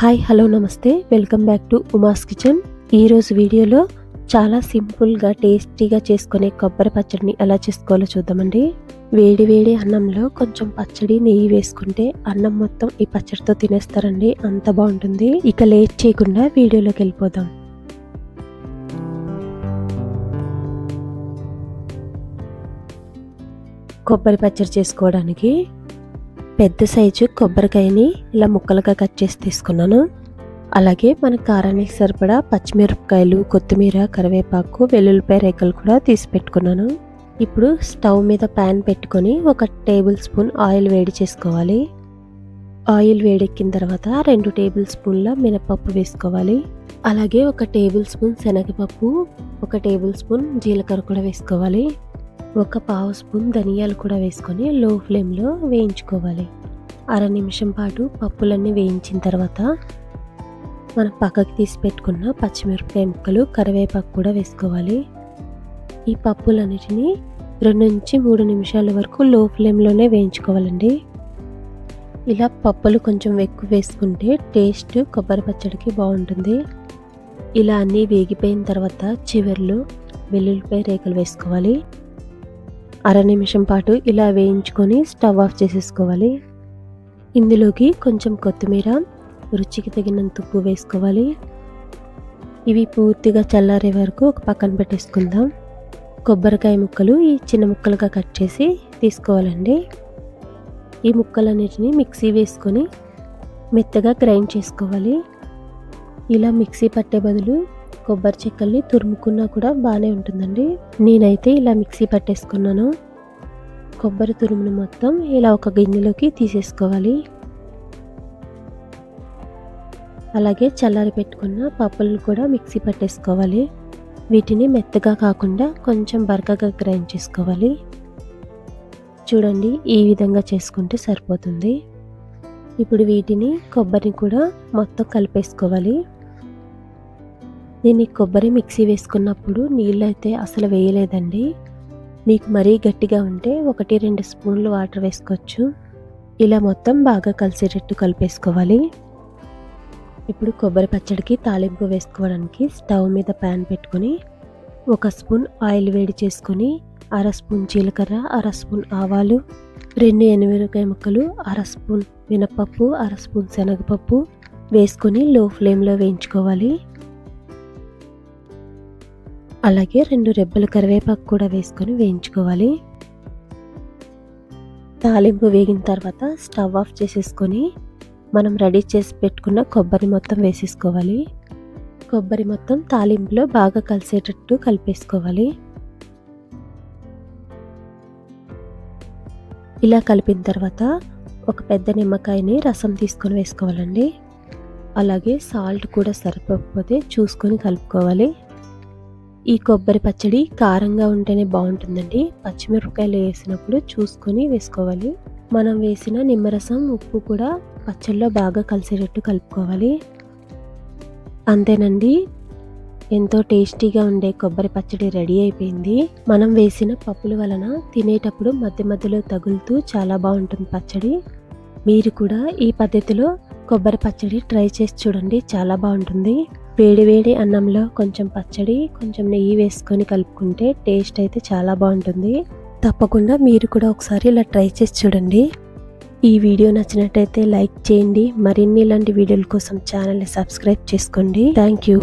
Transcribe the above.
Hi hello నమస్తే. Welcome back to Uma's kitchen. ఈరోజు వీడియోలో చాలా సింపుల్గా టేస్టీగా చేసుకునే కొబ్బరి పచ్చడిని ఎలా చేసుకోవాలో చూద్దామండి. వేడి వేడి అన్నంలో కొంచెం పచ్చడి నెయ్యి వేసుకుంటే అన్నం మొత్తం ఈ పచ్చడితో తినేస్తారండి. అంత బాగుంటుంది. ఇక లేట్ చేయకుండా వీడియోలోకి వెళ్ళిపోదాం. కొబ్బరి పచ్చడి చేసుకోవడానికి పెద్ద సైజు కొబ్బరికాయని ఇలా ముక్కలుగా కట్ చేసి తీసుకున్నాను. అలాగే మన కారానికి సరిపడా పచ్చిమిరపకాయలు కొత్తిమీర కరివేపాకు వెల్లుల్లిపాయ రేఖలు కూడా తీసి పెట్టుకున్నాను. ఇప్పుడు స్టవ్ మీద ప్యాన్ పెట్టుకొని ఒక టేబుల్ స్పూన్ ఆయిల్ వేడి చేసుకోవాలి. ఆయిల్ వేడెక్కిన తర్వాత రెండు టేబుల్ స్పూన్ల మినపప్పు వేసుకోవాలి. అలాగే ఒక టేబుల్ స్పూన్ శనగపప్పు ఒక టేబుల్ స్పూన్ జీలకర్ర కూడా వేసుకోవాలి. ఒక పావు స్పూన్ ధనియాలు కూడా వేసుకొని లో ఫ్లేమ్లో వేయించుకోవాలి. అర నిమిషం పాటు పప్పులన్నీ వేయించిన తర్వాత మనం పక్కకి తీసి పెట్టుకున్న పచ్చిమిరపకాయ ముక్కలు కరివేపాకు కూడా వేసుకోవాలి. ఈ పప్పులన్నిటిని రెండు నుంచి మూడు నిమిషాల వరకు లో ఫ్లేమ్లోనే వేయించుకోవాలండి. ఇలా పప్పులు కొంచెం ఎక్కువ వేసుకుంటే టేస్ట్ కొబ్బరి పచ్చడికి బాగుంటుంది. ఇలా అన్నీ వేగిపోయిన తర్వాత చివర్లు వెల్లుల్లిపాయ రేకులు వేసుకోవాలి. అర నిమిషం పాటు ఇలా వేయించుకొని స్టవ్ ఆఫ్ చేసేసుకోవాలి. ఇందులోకి కొంచెం కొత్తిమీర రుచికి తగినంత ఉప్పు వేసుకోవాలి. ఇవి పూర్తిగా చల్లారే వరకు ఒక పక్కన పెట్టేసుకుందాం. కొబ్బరికాయ ముక్కలు ఈ చిన్న ముక్కలుగా కట్ చేసి తీసుకోవాలండి. ఈ ముక్కలన్నిటిని మిక్సీ వేసుకొని మెత్తగా గ్రైండ్ చేసుకోవాలి. ఇలా మిక్సీ పట్టే బదులు కొబ్బరి చెక్కల్ని తురుముకున్నా కూడా బాగానే ఉంటుందండి. నేనైతే ఇలా మిక్సీ పట్టేసుకున్నాను. కొబ్బరి తురుమును మొత్తం ఇలా ఒక గిన్నెలోకి తీసేసుకోవాలి. అలాగే చల్లారి పెట్టుకున్న పప్పులను కూడా మిక్సీ పట్టేసుకోవాలి. వీటిని మెత్తగా కాకుండా కొంచెం బరకగా గ్రైండ్ చేసుకోవాలి. చూడండి ఈ విధంగా చేసుకుంటే సరిపోతుంది. ఇప్పుడు వీటిని కొబ్బరిని కూడా మొత్తం కలిపేసుకోవాలి. నేను ఈ కొబ్బరి మిక్సీ వేసుకున్నప్పుడు నీళ్ళు అయితే అసలు వేయలేదండి. మీకు మరీ గట్టిగా ఉంటే ఒకటి రెండు స్పూన్లు వాటర్ వేసుకోవచ్చు. ఇలా మొత్తం బాగా కలిసేటట్టు కలిపేసుకోవాలి. ఇప్పుడు కొబ్బరి పచ్చడికి తాలింపు వేసుకోవడానికి స్టవ్ మీద ప్యాన్ పెట్టుకొని ఒక స్పూన్ ఆయిల్ వేడి చేసుకొని అర స్పూన్ జీలకర్ర అర స్పూన్ ఆవాలు రెండు ఎనిమిరకాయ ముక్కలు అర స్పూన్ మినపప్పు అర స్పూన్ శనగపప్పు వేసుకొని లో ఫ్లేమ్లో వేయించుకోవాలి. అలాగే రెండు రెబ్బల కరివేపాకు కూడా వేసుకొని వేయించుకోవాలి. తాలింపు వేగిన తర్వాత స్టవ్ ఆఫ్ చేసేసుకొని మనం రెడీ చేసి పెట్టుకున్న కొబ్బరి మొత్తం వేసేసుకోవాలి. కొబ్బరి మొత్తం తాలింపులో బాగా కలిసేటట్టు కలిపేసుకోవాలి. ఇలా కలిపిన తర్వాత ఒక పెద్ద నిమ్మకాయని రసం తీసుకొని వేసుకోవాలండి. అలాగే సాల్ట్ కూడా సరిపోకపోతే చూసుకొని కలుపుకోవాలి. ఈ కొబ్బరి పచ్చడి కారంగా ఉంటేనే బాగుంటుందండి. పచ్చిమిరపకాయలు వేసినప్పుడు చూసుకొని వేసుకోవాలి. మనం వేసిన నిమ్మరసం ఉప్పు కూడా పచ్చళ్ళలో బాగా కలిసేటట్టు కలుపుకోవాలి. అంతేనండి. ఎంతో టేస్టీగా ఉండే కొబ్బరి పచ్చడి రెడీ అయిపోయింది. మనం వేసిన పప్పుల వలన తినేటప్పుడు మధ్య మధ్యలో తగులుతూ చాలా బాగుంటుంది పచ్చడి. మీరు కూడా ఈ పద్ధతిలో కొబ్బరి పచ్చడి ట్రై చేసి చూడండి చాలా బాగుంటుంది. వేడి వేడి అన్నంలో కొంచెం పచ్చడి కొంచెం నెయ్యి వేసుకొని కలుపుకుంటే టేస్ట్ అయితే చాలా బాగుంటుంది. తప్పకుండా మీరు కూడా ఒకసారి ఇలా ట్రై చేసి చూడండి. ఈ వీడియో నచ్చినట్టయితే లైక్ చేయండి. మరిన్ని ఇలాంటి వీడియోల కోసం ఛానల్ని సబ్స్క్రైబ్ చేసుకోండి. Thank you.